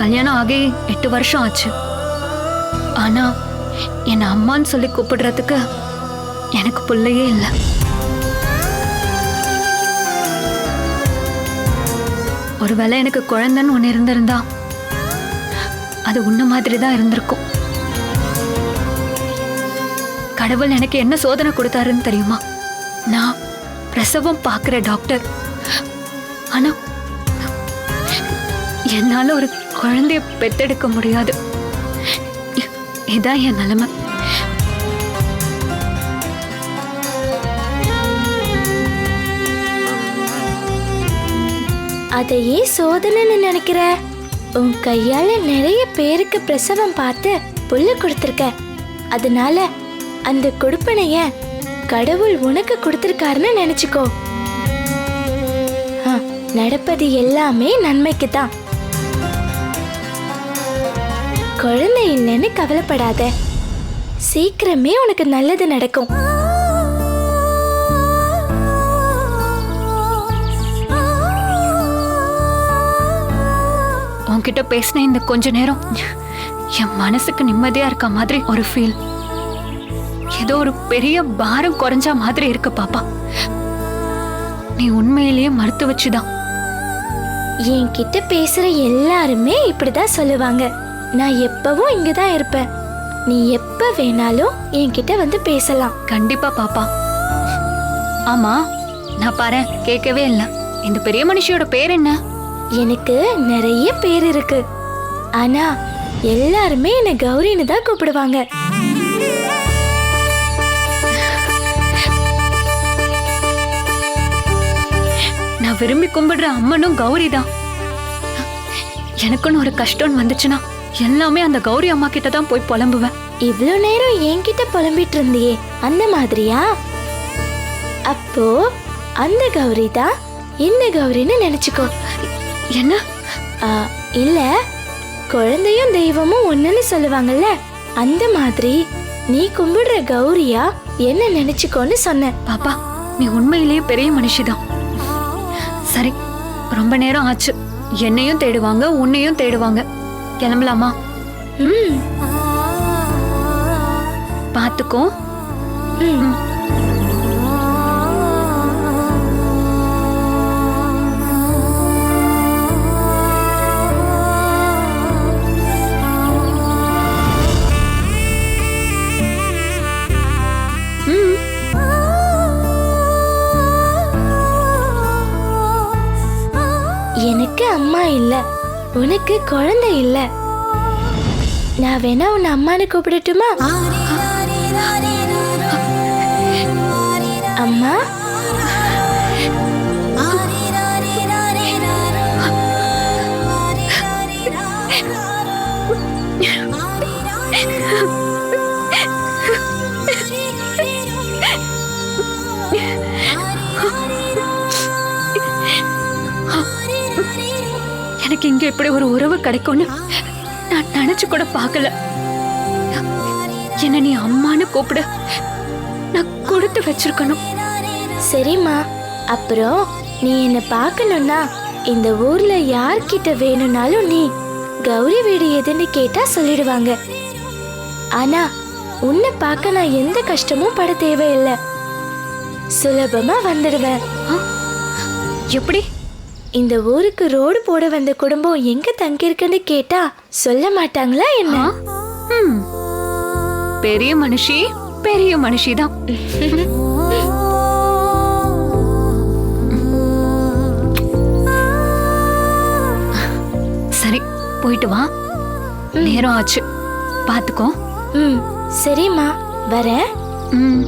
கல்யாணம் ஆகி எட்டு வருஷம் ஆச்சு. ஆனா என்னை அம்மான்னு சொல்லி கூப்பிடுறதுக்கு எனக்கு பிள்ளையே இல்லை. ஒருவேளை எனக்கு குழந்தைன்னு ஒன்று இருந்திருந்தா அது உன்ன மாதிரி தான் இருந்திருக்கும். கடவுள் எனக்கு என்ன சோதனை கொடுத்தாருன்னு தெரியுமா? நான் பிரசவம் பார்க்குற டாக்டர். ஆனா என்னால் ஒரு குழந்தைய பெத்தெடுக்க முடியாது. இதான் என் நிலைமை. அதையே சோதனைன்னு நினைக்கிற? உன் கையால நிறைய பேருக்கு பிரசவம் பார்த்து புல்லு கொடுத்துருக்க. அதனால அந்த கொடுப்பனைய கடவுள் உனக்கு கொடுத்துருக்காருன்னு நினைச்சுக்கோ. ஆ, நடப்பது எல்லாமே நன்மைக்கு தான் குழந்தை இல்லைன்னு கவலைப்படாத. சீக்கிரமே உனக்கு நல்லது நடக்கும். உன்கிட்ட பேசின இந்த கொஞ்ச நேரம் என் மனசுக்கு நிம்மதியா இருக்க மாதிரி ஒரு ஃபீல் ஏதோ ஒரு பெரிய பாரம் குறைஞ்ச மாதிரி இருக்கு பாப்பா. நீ உண்மையிலேயே மறுத்து வச்சுதான். என்கிட்ட பேசுற எல்லாருமே இப்படிதான் சொல்லுவாங்க. நான் எப்பவும் இங்க தான் இருப்பேன். நீ எப்ப வேணாலும் என்கிட்ட வந்து பேசலாம். கண்டிப்பா பாப்பா. ஆமா நான் பாரு கேட்கவே இல்லை. இந்த பெரிய மனுஷியோட பேர் என்ன? எனக்கு நிறைய பேர் இருக்கு. ஆனா எல்லாருமே என்ன கௌரின்னு தான் கூப்பிடுவாங்க. நான் விரும்பி கும்பிடுற அம்மனும் கௌரி தான் எனக்குன்னு ஒரு கஷ்டம்னு வந்துச்சுன்னா எல்லாமே அந்த கௌரி அம்மா கிட்ட தான் போய் புலம்புவேன். இவ்ளோ நேரம் என்கிட்ட புலம்பிட்டு இருந்தியே அந்த மாதிரியா? அப்போ அந்த கௌரி தான் இந்த கௌரின்னு நினைச்சுக்கோ. என்ன? ஆ, இல்ல குழந்தையும் தெய்வமும் ஒண்ணுன்னு சொல்லுவாங்கல்ல அந்த மாதிரி நீ கும்பிடுற கௌரியா என்ன நினைச்சுக்கோன்னு சொன்னேன் பாப்பா நீ உண்மையிலேயே பெரிய மனுஷிதான். சரி ரொம்ப நேரம் ஆச்சு. என்னையும் தேடுவாங்க உன்னையும் தேடுவாங்க. கிளம்பலாமா? ம். பாத்துக்கோ ம். ம். எனக்கு அம்மா இல்ல. உனக்கு குழந்தை இல்ல நான் வேணா உன்னை அம்மான்னு கூப்பிடட்டுமா அம்மா எனக்கு இங்க இப்படி ஒரு உறவு கிடைக்கும்னு நான் நினைச்சு கூட பார்க்கல. என்ன நீ அம்மான்னு கூப்பிட. நான் கொடுத்து வச்சிருக்கணும். சரிம்மா. அப்புறம் நீ என்ன பார்க்கணும்னா இந்த ஊர்ல யார்கிட்ட வேணும்னாலும் நீ கௌரி வீடு எதுன்னு கேட்டா சொல்லிடுவாங்க. ஆனா உன்னை பார்க்க நான் எந்த கஷ்டமும் பட தேவையில்லை. சுலபமா வந்துடுவேன். எப்படி? இந்த ஊருக்கு ரோடு போட வந்த குடும்பம் எங்க தங்கியிருக்குன்னு கேட்டா சொல்ல மாட்டாங்களா என்ன. பெரிய மனுஷி பெரிய மனுஷிதான். சரி போயிட்டு வா. நேரம் ஆச்சு. பாத்துக்கோ ம் சரிம்மா. வரேன். ம்.